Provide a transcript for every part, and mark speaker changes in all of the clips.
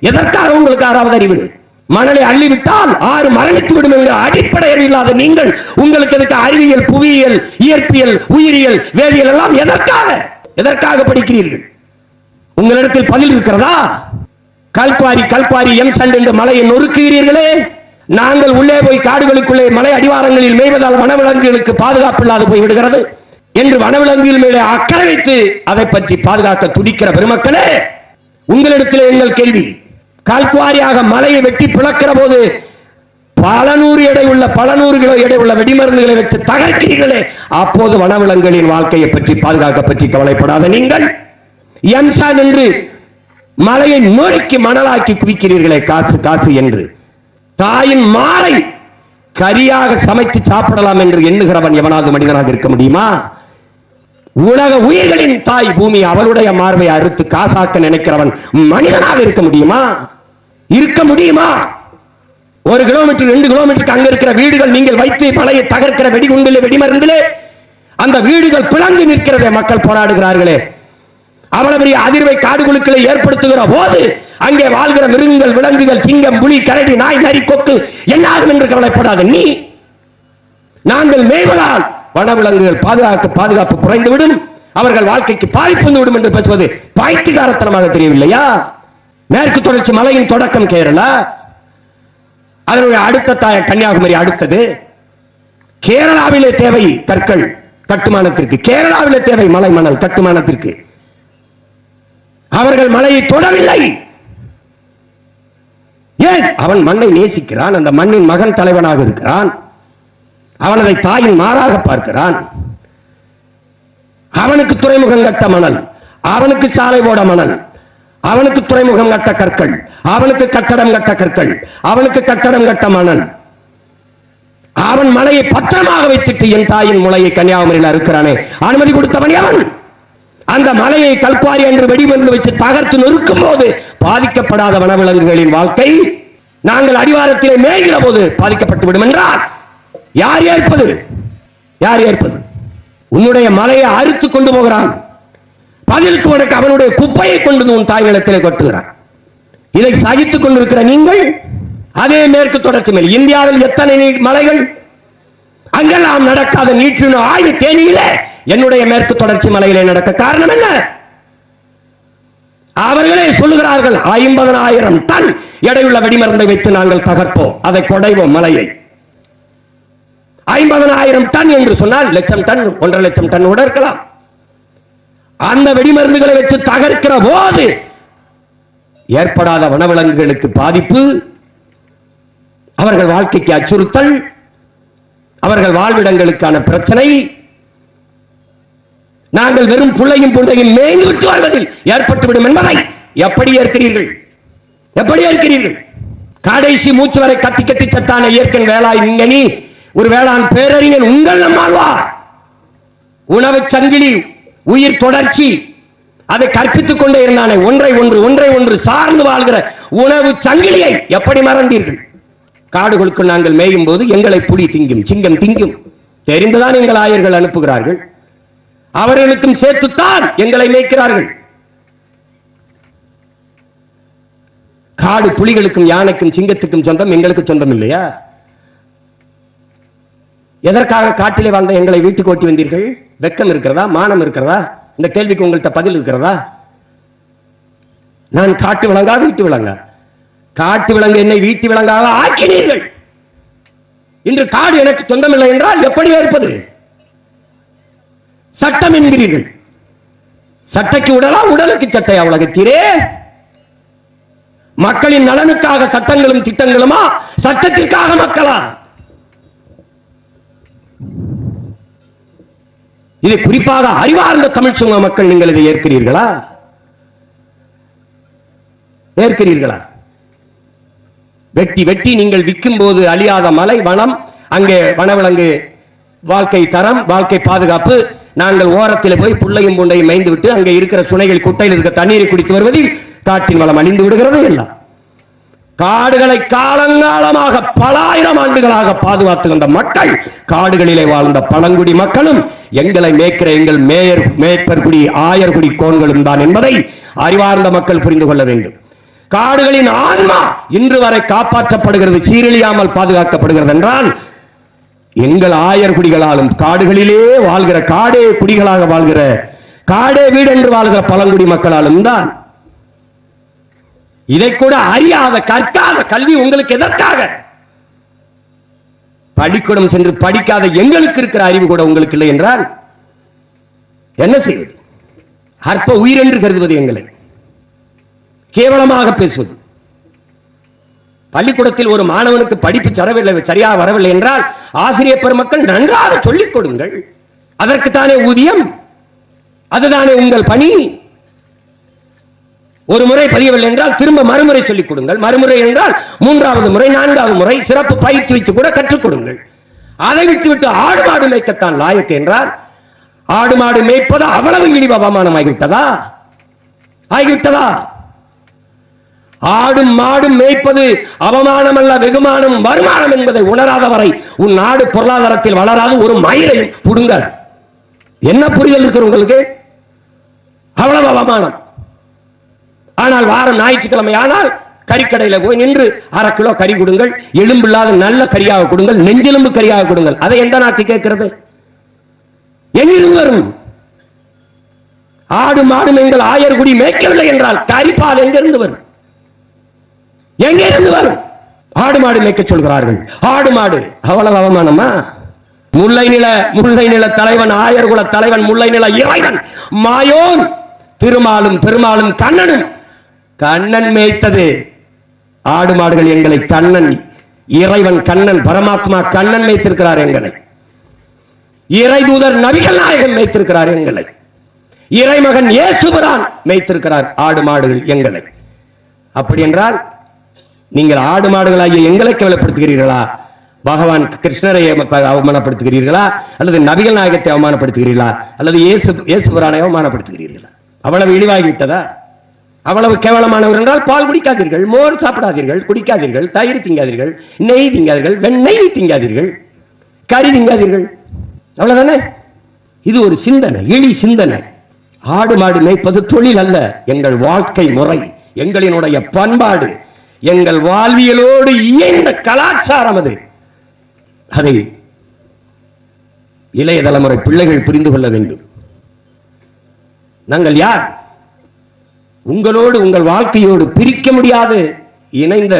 Speaker 1: எதற்காக உங்களுக்கு ஆறாவது அறிவு? மணலை அள்ளிவிட்டால் ஆறு மரணித்து விடும் என்ற அடிப்படை அறிவு இல்லாத நீங்கள் உங்களுக்கு எதுக்கு அறிவியல் புவியியல் இயற்பியல் உயிரியல் வேதியியல் எல்லாம் எதற்காக? எதற்காக படிக்கிறீர்கள்? உங்களிடத்தில் பதில் இருக்கிறதா? கல்குவாரி கல்குவாரி எம் சண்ட் என்று மலையை நொறுக்குகிறீர்களே. நாங்கள் உள்ளே போய் காடுகளுக்குள்ளே மலை அடிவாரங்களில் மேய்வதால் வனவிலங்குகளுக்கு பாதுகாப்பு இல்லாது போய் விடுகிறது என்று வனவிலங்குகள் மேலே அக்கறை வைத்து அதை பற்றி பாதுகாக்க துடிக்கிற பெருமக்களே உங்களிடத்தில் எங்கள் கேள்வி. கால்குவாரியாக மலையை வெட்டி பிளக்கிற போது பல நூறு எடை உள்ள பல நூறு கிலோ எடை உள்ள வெடிமருந்துகளை வச்சு தகர்க்கிறீர்களே. அப்போது வனவிலங்குகளின் வாழ்க்கையை பற்றி பாதுகாக்க பற்றி கவலைப்படாத நீங்கள். எம்சான் என்று மலையை நோய்க்கு மணலாக்கி குவிக்கிறீர்களே காசு காசு என்று. தாயின் மாலை கரியாக சமைத்து சாப்பிடலாம் என்று எண்ணுகிறவன் எவனாவது மனிதனாக இருக்க முடியுமா? உலக உயிர்களின் தாய் பூமி அவளுடைய மார்பை அறுத்து காசாக்க நினைக்கிறவன் மனிதனாக இருக்க முடியுமா? இருக்க முடியுமா? ஒரு கிலோமீட்டர் ரெண்டு கிலோமீட்டருக்கு அங்க இருக்கிற வீடுகள் நீங்கள் வைத்து மலையை தகர்க்கிற வெடிகுண்டிலே வெடிமருந்திலே அந்த வீடுகள் பிளந்து நிற்கிறதே மக்கள் போராடுகிறார்களே. அவ்வளவு பெரிய அதிர்வை காடுகளுக்குள்ளே ஏற்படுத்துகிற போது அங்கே வாழ்கிற மிருகங்கள் விலங்குகள் சிங்கம் புலி கரடி நாய் நரி கொக்கு என்ன ஆகும் என்று கவலைப்படாத நீ. நாங்கள் மேய்வதால் வனவிலங்குகள் பாதுகாக்க பாதுகாப்பு குறைந்துவிடும். அவர்கள் வாழ்க்கைக்கு பாதிப்பு வந்து விடும் என்று பேசுவது பைத்தியகாரத்தனமாக தெரியவில்லையா? மேற்கு தொடர்ச்சி மலையின் தொடக்கம் கேரளா. அதனுடைய அடுத்த தாய கன்னியாகுமரி அடுத்தது. கேரளாவிலே தேவை கற்கள் கட்டுமானத்திற்கு. கேரளாவிலே தேவை மலை மணல் கட்டுமானத்திற்கு. அவர்கள் மலையை தொடவில்லை. ஏன்? அவன் மண்ணை நேசிக்கிறான். அந்த மண்ணின் மகன் தலைவனாக இருக்கிறான். அவனதை தாயின் மாறாக பார்க்கிறான். அவனுக்கு துறைமுகம் கட்ட மணல். அவனுக்கு சாலை போட மணல். அவனுக்கு துறைமுகம் கட்ட கற்கள். அவனுக்கு கட்டடம் கட்ட கற்கள். அவனுக்கு கட்டடம் கட்ட மணல். அவன் மலையை பத்திரமாக வைத்துட்டு என் தாயின் முளையை கன்னியாகுமரியில் இருக்கிறானே அனுமதி கொடுத்தவன் அவன் அந்த மலையை கல்குவாரி என்று வெடிமருந்து வைத்து தகர்த்து நொறுக்கும் போது பாதிக்கப்படாத வனவிலங்குகளின் வாழ்க்கை நாங்கள் அடிவாரத்திலே மேய்கிற போது பாதிக்கப்பட்டு விடும் என்றால் யார் ஏற்பது? யார் ஏற்பது? உன்னுடைய மலையை அறுத்து கொண்டு போகிறான். பதிலுக்கு உனக்கு அவனுடைய குப்பையை கொண்டு வந்து உன் தாய் நிலத்திலே கொட்டுகிறான். இதை சகித்துக் கொண்டிருக்கிற நீங்கள் அதே மேற்கு தொடர்ச்சி மேல். இந்தியாவில் எத்தனை மலைகள்? அங்கெல்லாம் நடக்காத நீற்றின ஆய்வு தேனியில என்னுடைய மேற்கு தொடர்ச்சி மலையிலே நடக்க காரணம் என்ன? அவர்களே சொல்லுகிறார்கள் ஐம்பதனாயிரம் டன் எடையுள்ள வெடிமருந்தை வைத்து நாங்கள் தகர்ப்போம் அதை கொடைவோம் மலையை. ஐம்பதனாயிரம் டன் என்று சொன்னால் லட்சம் டன் ஒன்றரை லட்சம் டன் கூட இருக்கலாம். அந்த வெடிமருந்துகளை வச்சு தகர்க்கிற போது ஏற்படாத வனவிலங்குகளுக்கு பாதிப்பு அவர்கள் வாழ்க்கைக்கு அச்சுறுத்தல் அவர்கள் வாழ்விடங்களுக்கான பிரச்சனை. நாங்கள் வெறும் புள்ளையும் புள்ளையும் மேய்ந்து விட்டு வாழ்வதில் ஏற்பட்டுவிடும் என்பதை எப்படி ஏற்கிறீர்கள்? எப்படி ஏற்கிறீர்கள்? கடைசி மூச்சு வரை கத்தி கத்தி சத்தான இயற்கை வேளாண் விஞ்ஞானி ஒரு வேளாண் பேரறிஞன் உங்கள் நம்மாழ்வார். உணவு சங்கிலி உயிர் தொடர்ச்சி. அதை கற்பித்துக் கொண்டே இருந்தானே ஒன்றை ஒன்று ஒன்றை ஒன்று சார்ந்து வாழ்கிற உணவு சங்கிலியை எப்படி மறந்தீர்கள்? காடுகளுக்கு நாங்கள் மேயும் போது எங்களை புலி திங்கும் சிங்கம் திங்கும். தெரிந்துதான் எங்கள் ஆயர்கள் அனுப்புகிறார்கள். அவர்களுக்கும் சேர்த்துத்தான் எங்களை மேய்க்கிறார்கள். காடு புலிகளுக்கும் யானைக்கும் சிங்கத்துக்கும் சொந்தம் எங்களுக்கு சொந்தம் இல்லையா? எதற்காக காட்டிலே வாழ்ந்த எங்களை வீட்டுக்கு ஓட்டி வந்தீர்கள்? வெக்கம் இருக்கிறதா? மானம் இருக்கிறதா? இந்த கேள்விக்கு உங்கள்கிட்ட பதில் இருக்கிறதா? நான் காட்டு விலங்கா வீட்டு விலங்கா? காட்டு விலங்கு என்னை வீட்டு விலங்காக ஆக்கினீர்கள். இன்று காடு எனக்கு சொந்தமில்லை என்றால் எப்படி ஏற்பது? சட்டம் என்கிறீர்கள். சட்டைக்கு உடலா? உடலுக்கு சட்டையா உலகத்தீரே மக்களின் நலனுக்காக சட்டங்களும் திட்டங்களுமா? சட்டத்திற்காக மக்களா? இது குறிப்பாக அறிவார்ந்த தமிழ் சமூக மக்கள் நீங்கள் இதை ஏற்கிறீர்களா? ஏற்கிறீர்களா? வெட்டி வெட்டி நீங்கள் விற்கும் போது அழியாத மலை வனம் அங்கே வனவிலங்கு வாழ்க்கை தரம் வாழ்க்கை பாதுகாப்பு. நாங்கள் ஓரத்தில் போய் புள்ளையும் பூண்டையும் மைந்து விட்டு அங்கே இருக்கிற சுனைகள் குட்டையில் இருக்க தண்ணீரை குடித்து வருவதில் காட்டின் வளம் அழிந்து விடுகிறது எல்லாம் காடுகளை காலங்காலமாக பல ஆயிரம் ஆண்டுகளாக பாதுகாத்து வந்த மக்கள் காடுகளிலே வாழ்ந்த பழங்குடி மக்களும் எங்களை மேய்க்கிற எங்கள் மேயர் மேய்ப்பர்குடி ஆயர்குடி கோன்களும் தான் என்பதை அறிவார்ந்த மக்கள் புரிந்து கொள்ள வேண்டும். காடுகளின் ஆன்மா இன்று வரை காப்பாற்றப்படுகிறது சீரழியாமல் பாதுகாக்கப்படுகிறது என்றால் எங்கள் ஆயர் குடிகளாலும் காடுகளிலே வாழ்கிற காடே குடிகளாக வாழ்கிற காடே வீடு என்று வாழ்கிற பழங்குடி மக்களாலும் தான் இதை கூட அறியாத கற்காத கல்வி உங்களுக்கு எதற்காக? பள்ளிக்கூடம் சென்று படிக்காத எங்களுக்கு இருக்கிற அறிவு கூட உங்களுக்கு இல்லை என்றால் என்ன செய்வது? அற்ப உயிர் என்று கருதுவது எங்களை. கேவலமாக பேசுவது. பள்ளிக்கூடத்தில் ஒரு மாணவனுக்கு படிப்பு சரவில்லை சரியாக வரவில்லை என்றால் ஆசிரியர் பெருமக்கள் நன்றாக சொல்லிக் கொடுங்கள். அதற்குத்தானே ஊதியம்? அதுதானே உங்கள் பணி? ஒரு முறை பதியவில்லை என்றால் திரும்ப மறுமுறை சொல்லிக் கொடுங்கள். மறுமுறை என்றால் மூன்றாவது முறை நான்காவது முறை சிறப்பு பயிற்சி வைத்து கூட கற்றுக் கொடுங்கள். அதை விட்டுவிட்டு ஆடு மாடு மேய்க்கத்தான் லாயக்கு என்றால் ஆடு மாடு மேய்ப்பது அவ்வளவு இழிவு அவமானம் ஆகிவிட்டதா? ஆடும் மாடும் மேய்ப்பது அவமானம் அல்ல வெகுமானம் வருமானம் என்பதை உணராத வரை உன் நாடு பொருளாதாரத்தில் வளராது ஒரு மயிரையும் புடுங்காது. என்ன புரிதல் இருக்கு உங்களுக்கு? அவ்வளவு அவமானம். ஆனால் வாரம் ஞாயிற்றுக்கிழமை ஆனால் கறிக்கடையில போய் நின்று அரை கிலோ கறி கொடுங்கள் எலும்பில்லாத நல்ல கறியாக கொடுங்கள் நெஞ்செலும்பு கறியாக கொடுங்கள். அதை எந்த நாட்டு கேட்கிறது? எங்கிருந்து வரும்? ஆடு மாடு எங்கள் ஆயர்குடி மேய்க்கவில்லை என்றால் கறிப்பால் எங்கிருந்து வரும்? எங்கிருந்து வரும்? ஆடு மாடு மேய்க்க சொல்கிறார்கள். ஆடு மாடு அவ்வளவு அவமானமா? முல்லை நில முல்லை நில தலைவன் ஆயர்குல தலைவன் முல்லை நில இறைவன் மாயோன் திருமாலும் பெருமாளும் கண்ணனும் கண்ணன் மேய்த்தது. ஆடு மாடுகள் எங்களை கண்ணன் இறைவன் கண்ணன் பரமாத்மா கண்ணன் மேய்த்திருக்கிறார் எங்களை. இறைதூதர் நபிகள் நாயகன் மேய்த்திருக்கிறார் எங்களை. இறைமகன் இயேசுபிரான் மேய்த்திருக்கிறார் ஆடு மாடுகள் எங்களை. அப்படி என்றால் நீங்கள் ஆடு மாடுகளாகிய எங்களை கவலைப்படுத்துகிறீர்களா? பகவான் கிருஷ்ணரை அவமானப்படுத்துகிறீர்களா? அல்லது நபிகள் நாயகத்தை அவமானப்படுத்துகிறீர்களா? அல்லது இயேசு இயேசுபுரானை அவமானப்படுத்துகிறீர்களா? அவ்வளவு இழிவாகிவிட்டதா? அவ்வளவு கேவலமானவர் என்றால் பால் குடிக்காதீர்கள் மோர் சாப்பிடாதீர்கள் குடிக்காதீர்கள் தயிர் திங்காதீர்கள் நெய் திங்காதீர்கள் வெண்ணெய் திங்காதீர்கள் கறி திங்காதீர்கள். அவ்வளவுதானே? இது ஒரு சிந்தனை இழி சிந்தனை. ஆடு மாடு மேய்ப்பது தொழில் அல்ல எங்கள் வாழ்க்கை முறை எங்களினுடைய பண்பாடு எங்கள் வாழ்வியலோடு இயைந்த கலாச்சாரம் அது. அதை இளைய தலைமுறை பிள்ளைகள் புரிந்து கொள்ள வேண்டும். நாங்கள் யார்? உங்களோடு உங்கள் வாழ்க்கையோடு பிரிக்க முடியாது. இணைந்த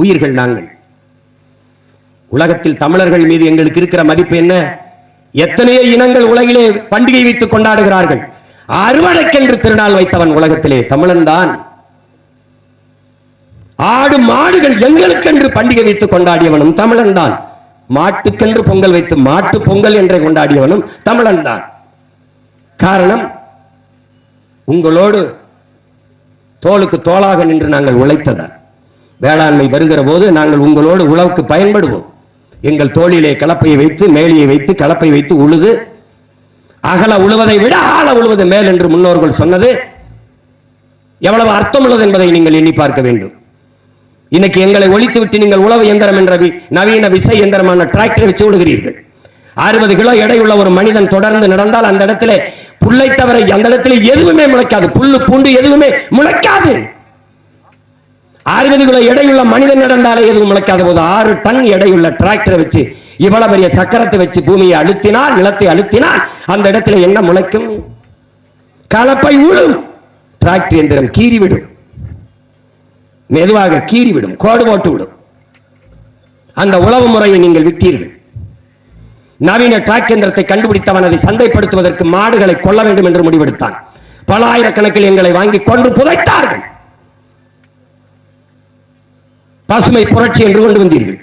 Speaker 1: உயிர்கள் நாங்கள். உலகத்தில் தமிழர்கள் மீது எங்களுக்கு இருக்கிற மதிப்பு என்ன? எத்தனையோ இனங்கள் உலகிலே பண்டிகை வைத்து கொண்டாடுகிறார்கள். அறுவடைக்கென்று திருநாள் வைத்தவன் உலகத்திலே தமிழன் தான் ஆடு மாடுகள் எங்களுக்கென்று பண்டிகை வைத்து கொண்டாடியவனும் தமிழன் தான் மாட்டுக்கென்று பொங்கல் வைத்து மாட்டு பொங்கல் என்றே கொண்டாடியவனும் தமிழன் தான் காரணம் உங்களோடு தோளுக்கு தோளாக நின்று நாங்கள் உழைத்ததால் வேளாண்மை வருகிற போது நாங்கள் உங்களோடு உழவுக்கு பயன்படுவோம். எங்கள் தோளிலே கலப்பையை வைத்து மேலியை வைத்து கலப்பை வைத்து உழுது அகல உழுவதை விட ஆழ உழுவது மேல் என்று முன்னோர்கள் சொன்னது. எவ்வளவு அர்த்தம் உள்ளது என்பதை நீங்கள் எண்ணி பார்க்க வேண்டும். இன்னைக்கு எங்களை ஒழித்து விட்டு நீங்கள் உழவு எந்திரம் என்ற நவீன விசை இயந்திரமான டிராக்டரை வச்சு விடுகிறீர்கள் அறுபது கிலோ எடையுள்ள ஒரு மனிதன் தொடர்ந்து நடந்தால் அந்த இடத்துல புல்லை தவிர அந்த இடத்துல எதுவுமே முளைக்காது. புல்லு பூண்டு எதுவுமே முளைக்காது. அறுபது கிலோ எடையுள்ள மனிதன் நடந்தாலே எதுவும் முளைக்காத போது ஆறு டன் எடையுள்ள டிராக்டரை வச்சு இவ்வளவு பெரிய சக்கரத்தை வச்சு பூமியை அழுத்தினால் நிலத்தை அழுத்தினால் அந்த இடத்துல என்ன முளைக்கும்? கலப்பை உழும். டிராக்டர் எந்திரம் கீறிவிடும். மெதுவாக கீறிவிடும். கோடு போட்டு விடும். அந்த உழவு முறையை நீங்கள் விட்டீர்கள். நவீன டிராக் எந்திரத்தை கண்டுபிடித்தவன் அதை சந்தைப்படுத்துவதற்கு மாடுகளை கொல்ல வேண்டும் என்று முடிவெடுத்தான். பல ஆயிரக்கணக்கில் எங்களை வாங்கி கொண்டு புதைத்தார்கள். பசுமை புரட்சி என்று கொண்டு வந்தீர்கள்.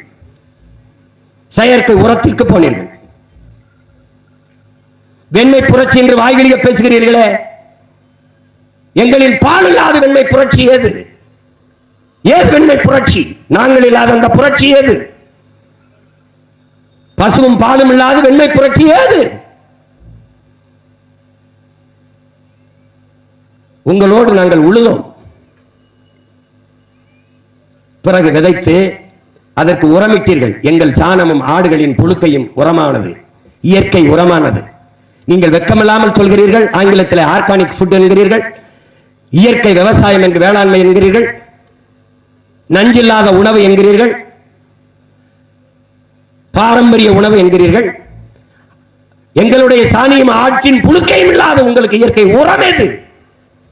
Speaker 1: செயற்கை உரத்திற்கு போனீர்கள். வெண்மை புரட்சி என்று வாய்களிக பேசுகிறீர்களே. எங்களில் பால் இல்லாத வெண்மை புரட்சி ஏது? ஏது வெண்மை புரட்சி? நாங்கள் இல்லாத அந்த புரட்சி ஏது? பசுவும் பாலும் இல்லாத வெண்மை புரட்சி ஏது? உங்களோடு நாங்கள் உழுதோம். பிறகு விதைத்து அதற்கு உரமிட்டீர்கள். எங்கள் சாணமும் ஆடுகளின் புழுக்கையும் உரமானது. இயற்கை உரமானது. நீங்கள் வெக்கமில்லாமல் சொல்கிறீர்கள். ஆங்கிலத்தில் ஆர்கானிக் ஃபுட் என்கிறீர்கள். இயற்கை விவசாயம் என்று வேளாண்மை என்கிறீர்கள். நஞ்சில்லாத உணவு என்கிறீர்கள். பாரம்பரிய உணவு என்கிறீர்கள். எங்களுடைய சாணியம் ஆற்றின் புழுக்கையும் இல்லாத உங்களுக்கு இயற்கை உரம் எது?